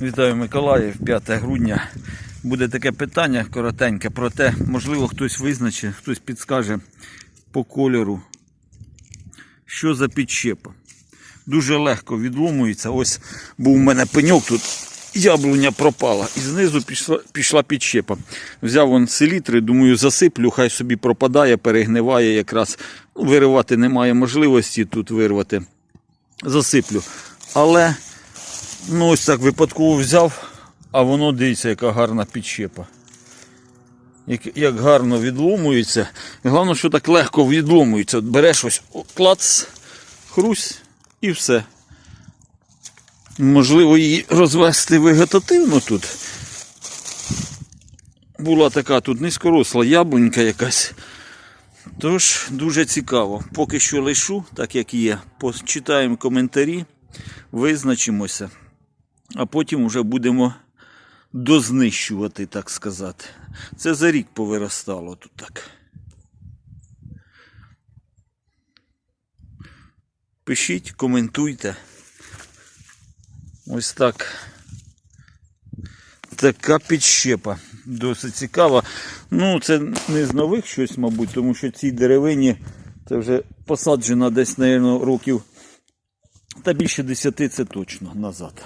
Вітаю Миколаїв, 5 грудня. Буде таке питання коротеньке про те, можливо, хтось визначить, хтось підскаже по кольору, що за підщепа. Дуже легко відломується. Ось був у мене пеньок тут, яблуня пропала. І знизу пішла, пішла підщепа. Взяв он селітри, думаю, засиплю, хай собі пропадає, перегниває якраз. Ну, Виривати немає можливості тут вирвати. Засиплю. Але Ну, ось так випадково взяв, а воно дивіться, яка гарна підщепа. Як, як гарно відломується. І головне, що так легко відломується. От береш ось клац, хрусь і все. Можливо, її розвести вегетативно тут. Була така тут низькоросла яблунька якась. Тож дуже цікаво. Поки що лишу, так як є. Почитаємо коментарі, визначимося а потім вже будемо дознищувати, так сказати. Це за рік повиростало тут так. Пишіть, коментуйте. Ось так. Така підщепа. Досить цікава. Ну, це не з нових щось, мабуть, тому що цій деревині це вже посаджено десь, мабуть, років та більше десяти це точно назад.